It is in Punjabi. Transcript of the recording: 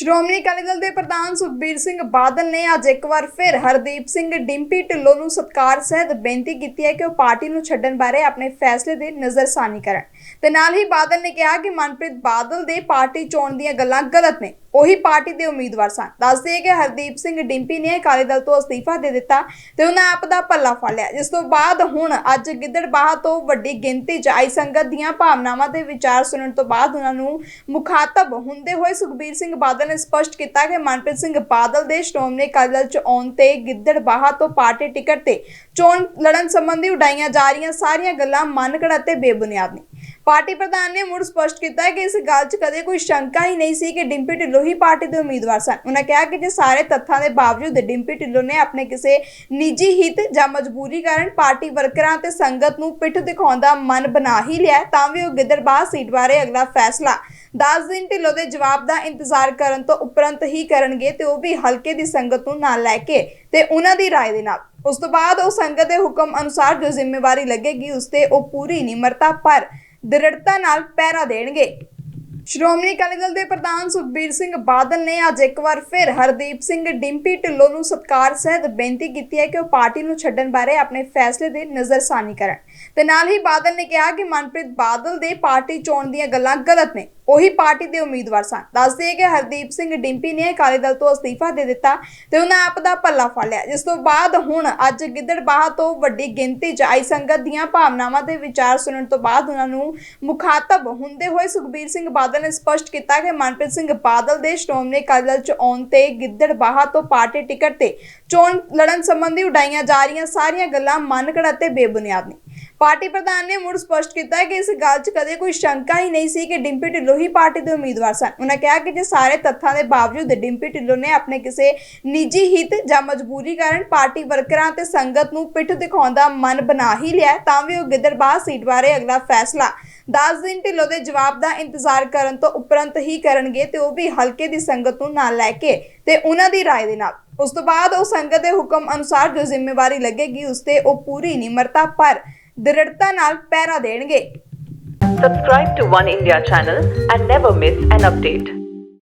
ਸ਼੍ਰੋਮਣੀ ਅਕਾਲੀ ਦਲ ਦੇ ਪ੍ਰਧਾਨ ਸੁਖਬੀਰ ਸਿੰਘ ਬਾਦਲ ਨੇ ਅੱਜ ਇੱਕ ਵਾਰ ਫਿਰ ਹਰਦੀਪ ਸਿੰਘ ਡਿੰਪੀ ਢਿੱਲੋਂ ਨੂੰ ਸਤਕਾਰ ਸਹਿਤ ਬੇਨਤੀ ਕੀਤੀ ਹੈ ਕਿ ਉਹ ਪਾਰਟੀ ਨੂੰ ਛੱਡਣ ਬਾਰੇ ਆਪਣੇ ਫੈਸਲੇ ਦੀ ਨਜ਼ਰਸਾਨੀ ਕਰਨ। ਤੇ ਨਾਲ ਹੀ ਬਾਦਲ ਨੇ ਕਿਹਾ ਕਿ ਮਨਪ੍ਰੀਤ ਬਾਦਲ ਦੇ ਪਾਰਟੀ ਚੋਣ ਦੀਆਂ ਗੱਲਾਂ ਗਲਤ ਨੇ, ਉਹੀ ਪਾਰਟੀ ਦੇ ਉਮੀਦਵਾਰ ਸਨ। ਦੱਸਦੇ ਕਿ ਹਰਦੀਪ ਸਿੰਘ ਡਿੰਪੀ ਨੇ ਅਕਾਲੀ ਦਲ ਤੋਂ ਅਸਤੀਫਾ ਦੇ ਦਿੱਤਾ ਤੇ ਉਹਨਾਂ ਆਪ ਦਾ ਪੱਲਾ ਫੜ ਲਿਆ। ਜਿਸ ਤੋਂ ਬਾਅਦ ਹੁਣ ਅੱਜ ਗਿੱਦੜਬਾਹਾ ਤੋਂ ਵੱਡੀ ਗਿਣਤੀ 'ਚ ਆਈ ਸੰਗਤ ਦੀਆਂ ਭਾਵਨਾਵਾਂ ਤੇ ਵਿਚਾਰ ਸੁਣਨ ਤੋਂ ਬਾਅਦ ਉਹਨਾਂ ਨੂੰ ਮੁਖਾਤਬ ਹੁੰਦੇ ਹੋਏ ਸੁਖਬੀਰ ਸਿੰਘ ਬਾਦਲ ਨੇ ਸਪਸ਼ਟ ਕੀਤਾ ਕਿ ਮਨਪ੍ਰੀਤ ਸਿੰਘ ਬਾਦਲ ਦੇ ਸ਼੍ਰੋਮਣੀ ਅਕਾਲੀ ਦਲ 'ਚ ਆਉਣ ਤੇ ਗਿੱਦੜਬਾਹਾ ਤੋਂ ਪਾਰਟੀ ਟਿਕਟ ਤੇ ਚੋਣ ਲੜਨ ਸੰਬੰਧੀ ਉਡਾਈਆਂ ਜਾ ਰਹੀਆਂ ਸਾਰੀਆਂ ਗੱਲਾਂ ਮਨਗੜ ਅਤੇ ਬੇਬੁਨਿਆਦ। ਨੇ ਪਾਰਟੀ ਪ੍ਰਧਾਨ ਨੇ ਮੁੜ ਸਪਸ਼ਟ ਕੀਤਾ ਕਿ ਇਸ ਗੱਲ 'ਚ ਕਦੇ ਕੋਈ ਸ਼ੰਕਾ ਹੀ ਨਹੀਂ ਸੀ ਕਿ ਡਿੰਪੀ ਢਿੱਲੋਂ ਹੀ ਪਾਰਟੀ ਦੇ ਉਮੀਦਵਾਰ ਸਨ। ਉਹਨਾਂ ਕਿਹਾ ਕਿ ਜੇ ਸਾਰੇ ਤੱਥਾਂ ਦੇ ਬਾਵਜੂਦ ਡਿੰਪੀ ਢਿੱਲੋਂ ਨੇ ਆਪਣੇ ਕਿਸੇ ਨਿੱਜੀ ਹਿੱਤ ਜਾਂ ਮਜਬੂਰੀ ਕਾਰਨ ਪਾਰਟੀ ਵਰਕਰਾਂ ਤੇ ਸੰਗਤ ਨੂੰ ਪਿੱਠ ਦਿਖਾਉਣ ਦਾ ਮਨ ਬਣਾ ਹੀ ਲਿਆ, ਤਾਂ ਵੀ ਉਹ ਗਿੱਦੜਬਾਹ ਸੀਟ ਬਾਰੇ ਅਗਲਾ ਫੈਸਲਾ 10 ਦਿਨ ਢਿੱਲੋਂ ਦੇ ਜਵਾਬ ਦਾ ਇੰਤਜ਼ਾਰ ਕਰਨ ਤੋਂ ਉਪਰੰਤ ਹੀ ਕਰਨਗੇ ਤੇ ਉਹ ਵੀ ਹਲਕੇ ਦੀ ਸੰਗਤ ਨੂੰ ਨਾਲ ਲੈ ਕੇ ਤੇ ਉਹਨਾਂ ਦੀ رائے ਦੇ ਨਾਲ ਉਸ ਤੋਂ ਬਾਅਦ ਉਹ ਸੰਗਤ ਦੇ ਹੁਕਮ ਅਨੁਸਾਰ ਜੋ ਜ਼ਿੰਮੇਵਾਰੀ ਲੱਗੇਗੀ ਉਸ ਤੇ ਉਹ ਪੂਰੀ ਨਿਮਰਤਾ ਪਰ ਦ੍ਰਿੜਤਾ ਨਾਲ ਪਹਿਰਾ ਦੇਣਗੇ ਸ਼੍ਰੋਮਣੀ ਅਕਾਲੀ ਦਲ ਦੇ ਪ੍ਰਧਾਨ ਸੁਖਬੀਰ ਸਿੰਘ ਬਾਦਲ ਨੇ ਅੱਜ ਇੱਕ ਵਾਰ ਫਿਰ ਹਰਦੀਪ ਸਿੰਘ ਡਿੰਪੀ ਢਿੱਲੋਂ ਨੂੰ ਸਤਕਾਰ ਸਹਿਤ ਬੇਨਤੀ ਕੀਤੀ ਹੈ ਕਿ ਉਹ ਪਾਰਟੀ ਨੂੰ ਛੱਡਣ ਬਾਰੇ ਆਪਣੇ ਫੈਸਲੇ ਦੀ ਨਜ਼ਰਸਾਨੀ ਕਰਨ ਤੇ ਨਾਲ ਹੀ ਬਾਦਲ ਨੇ ਕਿਹਾ ਕਿ ਮਨਪ੍ਰੀਤ ਬਾਦਲ ਦੇ ਪਾਰਟੀ ਚੋਣ ਦੀਆਂ ਗੱਲਾਂ ਗਲਤ ਨੇ, ਉਹੀ ਪਾਰਟੀ ਦੇ ਉਮੀਦਵਾਰ ਸਨ। ਦੱਸਦੇ ਕਿ ਹਰਦੀਪ ਸਿੰਘ ਡਿੰਪੀ ਨੇ ਅਕਾਲੀ ਦਲ ਤੋਂ ਅਸਤੀਫਾ ਦੇ ਦਿੱਤਾ ਤੇ ਉਹਨਾਂ ਆਪ ਦਾ ਪੱਲਾ ਫੜ ਲਿਆ। ਜਿਸ ਤੋਂ ਬਾਅਦ ਹੁਣ ਅੱਜ ਗਿੱਦੜਬਾਹਾ ਤੋਂ ਵੱਡੀ ਗਿਣਤੀ 'ਚ ਆਈ ਸੰਗਤ ਦੀਆਂ ਭਾਵਨਾਵਾਂ ਤੇ ਵਿਚਾਰ ਸੁਣਨ ਤੋਂ ਬਾਅਦ ਉਹਨਾਂ ਨੂੰ ਮੁਖਾਤਬ ਹੁੰਦੇ ਹੋਏ ਸੁਖਬੀਰ ਸਿੰਘ ਬਾਦਲ ਨੇ ਸਪਸ਼ਟ ਕੀਤਾ ਕਿ ਮਨਪ੍ਰੀਤ ਸਿੰਘ ਬਾਦਲ ਦੇ ਸ਼੍ਰੋਮਣੀ ਅਕਾਲੀ ਦਲ 'ਚ ਆਉਣ ਤੇ ਗਿੱਦੜਬਾਹ ਤੋਂ ਪਾਰਟੀ ਟਿਕਟ ਤੇ ਚੋਣ ਲੜਨ ਸੰਬੰਧੀ ਉਡਾਈਆਂ ਜਾ ਰਹੀਆਂ ਸਾਰੀਆਂ ਗੱਲਾਂ ਮਨਗੜ ਅਤੇ ਬੇਬੁਨਿਆਦ ਨੇ। ਪਾਰਟੀ ਪ੍ਰਧਾਨ ਨੇ ਮੁੜ ਸਪਸ਼ਟ ਕੀਤਾ ਹੈ ਕਿ ਇਸ ਗੱਲ 'ਚ ਕਦੇ ਕੋਈ ਸ਼ੰਕਾ ਹੀ ਨਹੀਂ ਸੀ ਕਿ ਡਿੰਪੀ ਢਿੱਲੋਂ ਹੀ ਪਾਰਟੀ ਦੇ ਉਮੀਦਵਾਰ ਸਨ ਉਹਨਾਂ ਕਿਹਾ ਕਿ ਜੇ ਸਾਰੇ ਤੱਥਾਂ ਦੇ ਬਾਵਜੂਦ ਡਿੰਪੀ ਢਿੱਲੋਂ ਨੇ ਆਪਣੇ ਕਿਸੇ ਨਿੱਜੀ ਹਿੱਤ ਜਾਂ ਮਜਬੂਰੀ ਕਾਰਨ ਪਾਰਟੀ ਵਰਕਰਾਂ ਤੇ ਸੰਗਤ ਨੂੰ ਪਿੱਠ ਦਿਖਾਉਣ ਦਾ ਮਨ ਬਣਾ ਹੀ ਲਿਆ ਹੈ, ਤਾਂ ਵੀ ਉਹ ਗਿੱਦੜਬਾਹ ਸੀਟ ਬਾਰੇ ਅਗਲਾ ਫੈਸਲਾ 10 ਦਿਨ ਢਿੱਲੋਂ ਦੇ ਜਵਾਬ ਦਾ ਇੰਤਜ਼ਾਰ ਕਰਨ ਤੋਂ ਉਪਰੰਤ ਹੀ ਕਰਨਗੇ ਤੇ ਉਹ ਵੀ ਹਲਕੇ ਦੀ ਸੰਗਤ ਨੂੰ ਨਾਲ ਲੈ ਕੇ ਤੇ ਉਹਨਾਂ ਦੀ رائے ਦੇ ਨਾਲ ਉਸ ਤੋਂ ਬਾਅਦ ਉਹ ਸੰਗਤ ਦੇ ਹੁਕਮ ਅਨੁਸਾਰ ਜੋ ਜ਼ਿੰਮੇਵਾਰੀ ਲੱਗੇਗੀ ਉਸ ਤੇ ਉਹ ਪੂਰੀ ਨਿਮਰਤਾ ਪਰ ਦ੍ਰਿੜਤਾ ਨਾਲ ਪਹਿਰਾ ਦੇਣਗੇ Subscribe to One India channel and never miss an update.